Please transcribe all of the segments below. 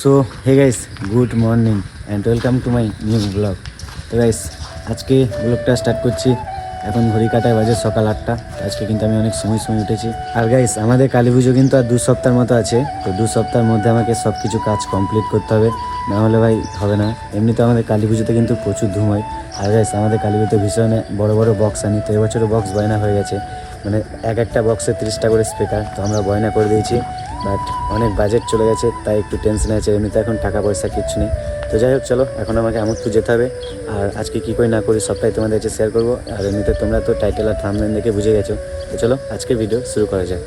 So hey guys good morning and welcome to my new vlog তো guys আজকে ব্লগটা start করছি। এখন ঘড়ি কাটায় বাজে সকাল আটটা। আজকে কিন্তু আমি অনেক সময় সময় উঠেছি। আর গাইস আমাদের কালী পুজো কিন্তু আর দু সপ্তাহের মতো আছে। তো দু সপ্তাহের মধ্যে আমাকে সব কিছু কাজ কমপ্লিট করতে হবে। না হলে ভাই হবে না। এমনিতে আমাদের কালী পুজোতে কিন্তু প্রচুর ধুম হয়। আর গাইস আমাদের কালী পুজোতে ভীষণ বড় বড় বক্স আনি। তো এবছরও বক্স বায়না হয়ে গেছে। মানে এক একটা বক্সে তিরিশটা করে স্পিকার তো আমরা বয়না করে দিয়েছি। বাট অনেক বাজেট চলে গেছে, তাই একটু টেনশন আছে, এমনিতে এখন টাকা পয়সা কিচ্ছু নেই। তো যাই হোক, চলো, এখন আমাকে আমোদপুর যেতে হবে। আর আজকে কী করি না করি সবটাই তোমাদের কাছে শেয়ার করব। আর এমনিতে তোমরা তো টাইটেল আর থামলেন দেখে বুঝে গেছো। তো চলো, আজকের ভিডিও শুরু করা যাক।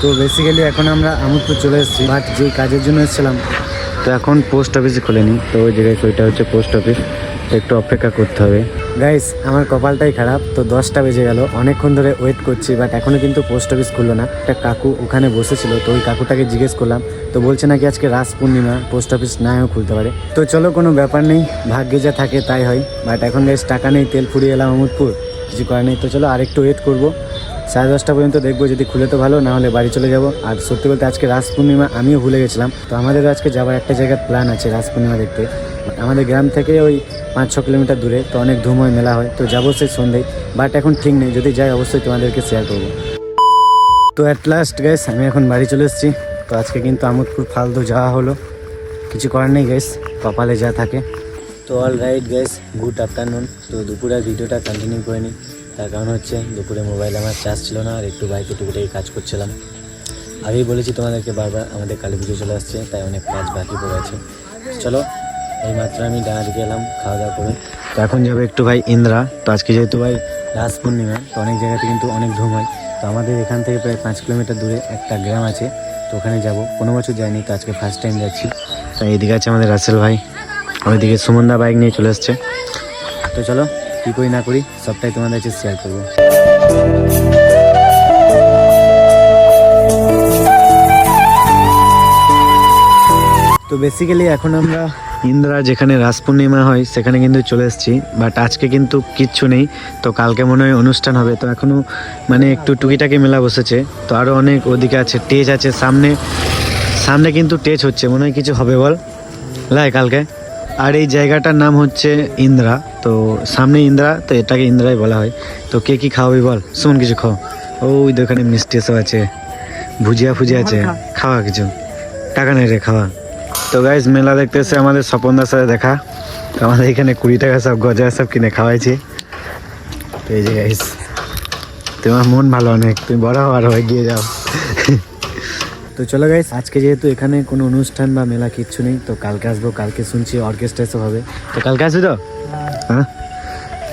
তো বেসিক্যালি এখন আমরা আমোদপুর চলে এসেছি বাট যেই কাজের জন্য এসেছিলাম, তো এখন পোস্ট অফিসে খোলেনি। তো ওই জায়গায় ওইটা হচ্ছে পোস্ট অফিস একটু অপেক্ষা করতে হবে। গাইস আমার কপালটাই খারাপ, তো দশটা বেজে গেল। অনেকক্ষণ ধরে ওয়েট করছি বাট এখনও কিন্তু পোস্ট অফিস খুললো না। একটা কাকু ওখানে বসেছিল, তো ওই কাকুটাকে জিজ্ঞেস করলাম, তো বলছে নাকি আজকে রাস পূর্ণিমা পোস্ট অফিস নাও খুলতে পারে? তো চলো, কোনো ব্যাপার নেই, ভাগ্যে যা থাকে তাই হয়। বাট এখন গাইস টাকা নেই, তেল ফুরিয়ে এলাম আমোদপুর কিছু করার নেই। তো চলো, আরেকটু ওয়েট করব। সাড়ে দশটা পর্যন্ত দেখব, যদি খুলে তো ভালো, না হলে বাড়ি চলে যাব। আর সত্যি বলতে আজকে রাস পূর্ণিমা আমিও ভুলে গেছিলাম। তো আমাদের আজকে যাওয়ার একটা জায়গার প্ল্যান আছে রাস পূর্ণিমা দেখতে। আমাদের গ্রাম থেকে ওই পাঁচ ছ কিলোমিটার দূরে, তো অনেক ধুম মেলা হয়। তো যাব সেই সন্ধ্যেই বাট এখন ঠিক নেই। যদি যাই, অবশ্যই তোমাদেরকে শেয়ার করব। তো অ্যাট লাস্ট গ্যাস আমি এখন বাড়ি চলে এসেছি। তো আজকে কিন্তু আমোদপুর ফালতু যাওয়া হলো। কিছু করার নেই গ্যাস কপালে যা থাকে। তো all right guys good afternoon তো দুপুরের ভিডিওটা কন্টিনিউ করে নিই তার কারণ হচ্ছে, দুপুরে মোবাইল আমার চার্জ ছিল না, আর একটু বাইকে টুকুটাই কাজ করছিলাম। আগেই বলেছি তোমাদেরকে বারবার, আমাদের কালী পুজো চলে আসছে, তাই অনেক কাজ বাকি পড়ে আছে। চলো এই মাত্র আমি ডাঙা দিকে এলাম খাওয়া দাওয়া করে। তো এখন যাবে একটু ভাই ইন্দ্রা। তো আজকে যেহেতু ভাই রাস পূর্ণিমা তো অনেক জায়গাতে কিন্তু অনেক ধুম হয়। তো আমাদের এখান থেকে প্রায় পাঁচ কিলোমিটার দূরে একটা গ্রাম আছে, তো ওখানে যাব। কোনো বছর যাইনি, তো আজকে ফার্স্ট টাইম যাচ্ছি। তো এইদিকে আছে আমাদের রাসেল ভাই, ওইদিকে সুমনদা বাইক নিয়ে চলে এসছে তো চলো, কী করি না করি, সবটাই তোমাদের কাছে শেয়ার করব। তো বেসিক্যালি এখন আমরা ইন্দ্রা যেখানে রাস পূর্ণিমা হয় সেখানে কিন্তু চলে এসেছি। বাট আজকে কিন্তু কিচ্ছু নেই। তো কালকে মনে হয় অনুষ্ঠান হবে। তো এখনও মানে একটু টুকিটাকি মেলা বসেছে। তো আরও অনেক ওদিকে আছে টেজ আছে সামনে। সামনে কিন্তু টেজ হচ্ছে। মনে হয় কিছু হবে বল। লাই কালকে। আর এই জায়গাটার নাম হচ্ছে ইন্দ্রা। তো সামনে ইন্দ্রা তো এটাকে ইন্দ্রাই বলা হয়। তো কে কী খাওয়াবি বল? শুন কিছু খাও। ওই দোকানে মিষ্টি এসব আছে। ভুজিয়া ফুজিয়া আছে। খাওয়া কিছু। টাকা নেই রে খাওয়া। তো গাইজ মেলা দেখতে এসে আমাদের স্বপনদার সাথে দেখা। তো আমাদের এখানে কুড়ি টাকা সব গজা সব কিনে খাওয়াইছে। তো এই যে গাইজ তোমার মন ভালো অনেক তুমি বড় হওয়ার হয়ে গিয়ে যাও। তো চলো গাইস আজকে যেহেতু এখানে কোনো অনুষ্ঠান বা মেলা কিচ্ছু নেই তো কালকে আসব কালকে শুনছি অর্কেস্ট্রা এসব হবে। তো কালকে আসবি তো? হ্যাঁ?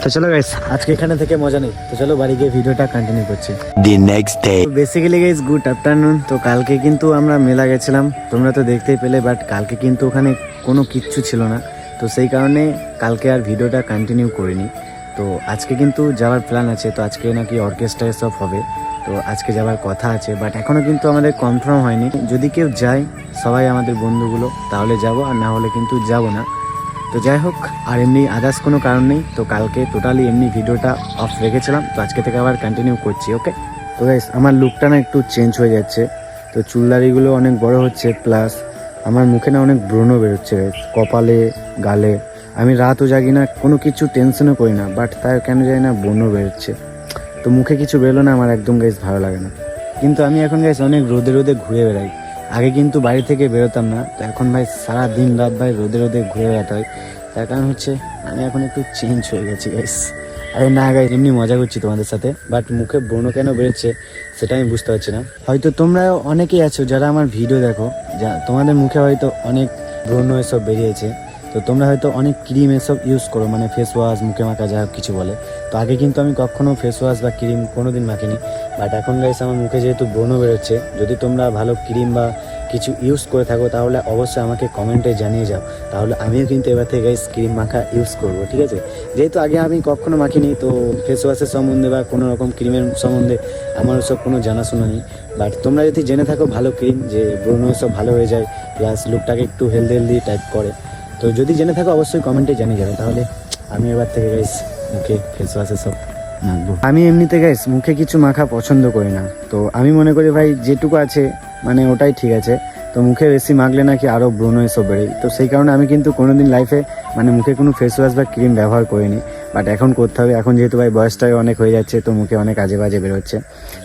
তো চলো গাইস আজকে এখানে থেকে মজা নেই। তো চলো বাড়ি গিয়ে ভিডিওটা কন্টিনিউ করছি। The next day basically guys good afternoon তো কালকে কিন্তু আমরা মেলা গেছিলাম তোমরা তো দেখতেই পেলে বাট কালকে কিন্তু ওখানে কোনো কিচ্ছু ছিল না। তো সেই কারণে কালকে আর ভিডিওটা কন্টিনিউ করিনি। তো আজকে কিন্তু যাওয়ার প্ল্যান আছে তো আজকে নাকি অর্কেস্ট্রা সব হবে। তো আজকে যাওয়ার কথা আছে বাট এখনও কিন্তু আমাদের কনফার্ম হয়নি। যদি কেউ যায় সবাই আমাদের বন্ধুগুলো তাহলে যাব আর না হলে কিন্তু যাব না। তো যাই হোক, আর এমনি আদার্স কোনো কারণ নেই, তো কালকে টোটালি এমনি ভিডিওটা অফ রেখেছিলাম, তো আজকে থেকে আবার কন্টিনিউ করছি ওকে তো গাইস আমার লুকটা না একটু চেঞ্জ হয়ে যাচ্ছে, তো চুলদারিগুলো অনেক বড় হচ্ছে প্লাস আমার মুখে না অনেক ব্রণ বেরোচ্ছে, কপালে, গালে। আমি রাতও জাগি না, কোনো কিছু টেনশনও করি না বাট তার কেন জানি না ব্রণও বেরোচ্ছে। তো মুখে কিছু বেরোলো না, আমার একদম গাইস ভালো লাগে না। কিন্তু আমি এখন গাইস অনেক রোদে রোদে ঘুরে বেড়াই। আগে কিন্তু বাড়ি থেকে বেরোতাম না। তো এখন ভাই সারা দিন রাত ভাই রোদে রোদে ঘুরে বেড়াতে হয়। তার কারণ হচ্ছে আমি এখন একটু চেঞ্জ হয়ে গেছি গাইস আরে না গাইস এমনি মজা করছি তোমাদের সাথে। বাট মুখে ব্রণ কেন বেরোচ্ছে সেটা আমি বুঝতে পারছি না। হয়তো তোমরা অনেকেই আছো যারা আমার ভিডিও দেখো, যা তোমাদের মুখে হয়তো অনেক ব্রণ এসব বেরিয়েছে। তো তোমরা হয়তো অনেক ক্রিম এসব ইউজ করো মানে ফেস ওয়াশ মুখে মাখা যা কিছু বলে। তো আগে কিন্তু আমি কখনো ফেস ওয়াশ বা ক্রিম কোনো দিন মাখিনি। বাট এখন গাইস আমার মুখে যেহেতু ব্রণও বেরোচ্ছে, যদি তোমরা ভালো ক্রিম বা কিছু ইউজ করে থাকো, তাহলে অবশ্যই আমাকে কমেন্টে জানিয়ে যাও। তাহলে আমিও কিন্তু এবার থেকে গাইস ক্রিম মাখা ইউজ করব, ঠিক আছে? যেহেতু আগে আমি কখনো মাখিনি, তো ফেস ওয়াশের সম্বন্ধে বা কোনো রকম ক্রিমের সম্বন্ধে আমার সব কোনো জানাশোনা নেই। বাট তোমরা যদি জেনে থাকো ভালো ক্রিম যে ব্রণ সব ভালো হয়ে যায় প্লাস লুকটাকে একটু হেলদি হেলদি টাইপ করে, তো যদি জেনে থাকো অবশ্যই কমেন্টে জানিয়ে যাবে। তাহলে আমি এবার থেকে গাইস মুখে আমি এমনিতে গাইস মুখে কিছু মাখা পছন্দ করি না। তো আমি মনে করি ভাই যেটুকু আছে মানে ওটাই ঠিক আছে। তো তো মুখে বেশি মাখলে নাকি আরও ব্রণ এসব বেড়ে। তো সেই কারণে আমি কিন্তু কোনোদিন লাইফে মানে মুখে কোনো ফেস ওয়াশ বা ক্রিম ব্যবহার করিনি। বাট এখন করতে হবে। এখন যেহেতু ভাই বয়সটাই অনেক হয়ে যাচ্ছে, তো মুখে অনেক আজে বাজে বেরোচ্ছে।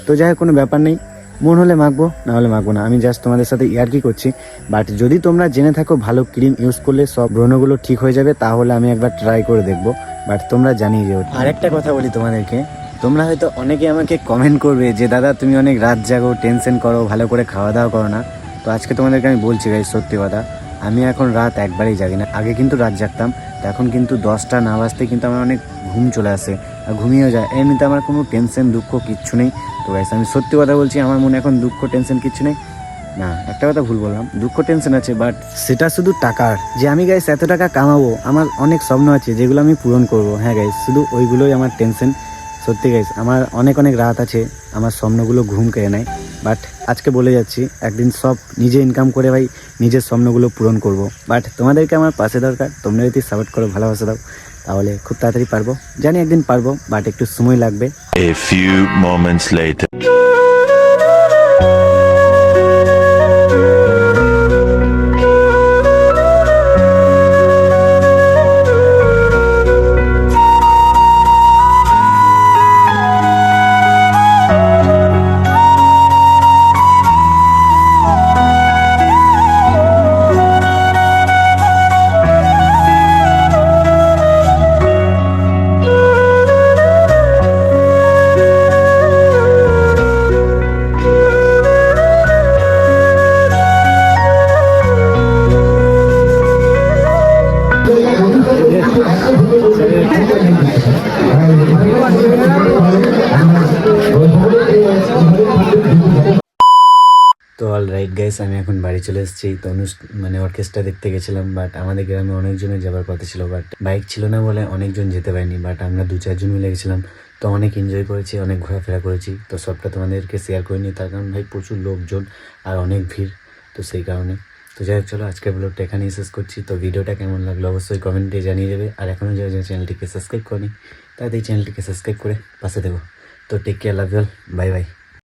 তো যাই হোক, কোনো ব্যাপার নেই। মন হলে মাখবো, না হলে মাখবো না। আমি জাস্ট তোমাদের সাথে ইয়ার্কি করছি। বাট যদি তোমরা জেনে থাকো ভালো ক্রিম ইউজ করলে সব ব্রণগুলো ঠিক হয়ে যাবে, তাহলে আমি একবার ট্রাই করে দেখব। বাট তোমরা জানিয়ে যেও। আরেকটা কথা বলি তোমাদেরকে। তোমরা হয়তো অনেকে আমাকে কমেন্ট করবে যে, দাদা, তুমি অনেক রাত জাগো টেনশন করো, ভালো করে খাওয়া দাওয়া করো না। তো আজকে তোমাদেরকে আমি বলছি গাই সত্যি কথা। আমি এখন রাত একবারেই জাগি না আগে কিন্তু রাত জাগতাম, তো এখন কিন্তু দশটা না বাজতে কিন্তু আমার অনেক ঘুম চলে আসে আর ঘুমিয়েও যায়। এমনিতে আমার কোনো টেনশন দুঃখ কিচ্ছু নেই। তো গাইস আমি সত্যি কথা বলছি, আমার মনে এখন দুঃখ টেনশন কিচ্ছু নেই। না, একটা কথা ভুল বললাম। দুঃখ টেনশন আছে বাট সেটা শুধু টাকার। যে আমি গাইস এত টাকা কামাবো, আমার অনেক স্বপ্ন আছে, যেগুলো আমি পূরণ করব। হ্যাঁ গাইস শুধু ওইগুলোই আমার টেনশন সত্যি গাইস আমার অনেক অনেক রাত আছে, আমার স্বপ্নগুলো ঘুম কেড়ে নেয়। বাট আজকে বলে যাচ্ছি, একদিন সব নিজে ইনকাম করে ভাই, নিজের স্বপ্নগুলো পূরণ করব। বাট তোমাদেরকে আমার পাশে দরকার, তোমরা যদি সাপোর্ট করো, ভালোবাসা দাও। তাহলে খুব তাড়াতাড়ি পারব। জানি একদিন পারব বাট একটু সময় লাগবে। অল রাইট গাইস আমি এখন বাড়ি চলে এসেছি। তো অনুষ- মানে অর্কেস্ট্রা দেখতে গেছিলাম বাট আমাদের গ্রামে অনেকজনের যাবার কথা ছিল বাট বাইক ছিল না বলে অনেকজন যেতে পারিনি বাট আমরা দু চারজন মিলে গেছিলাম। তো অনেক এনজয় করেছি, অনেক ঘোরাফেরা করেছি। তো সবটা তোমাদেরকে শেয়ার করিনি তার কারণ ভাই প্রচুর লোকজন আর অনেক ভিড়, তো সেই কারণে। তো যাই হোক, চলো আজকের ব্লগটা এখানেই শেষ করছি। তো ভিডিওটা কেমন লাগল অবশ্যই কমেন্টে জানিয়ে দেবে। আর এখনও যারা যারা চ্যানেলটিকে সাবস্ক্রাইব করেনি, তাদের চ্যানেলটিকে সাবস্ক্রাইব করে পাশে দেবো তো take care love bye bye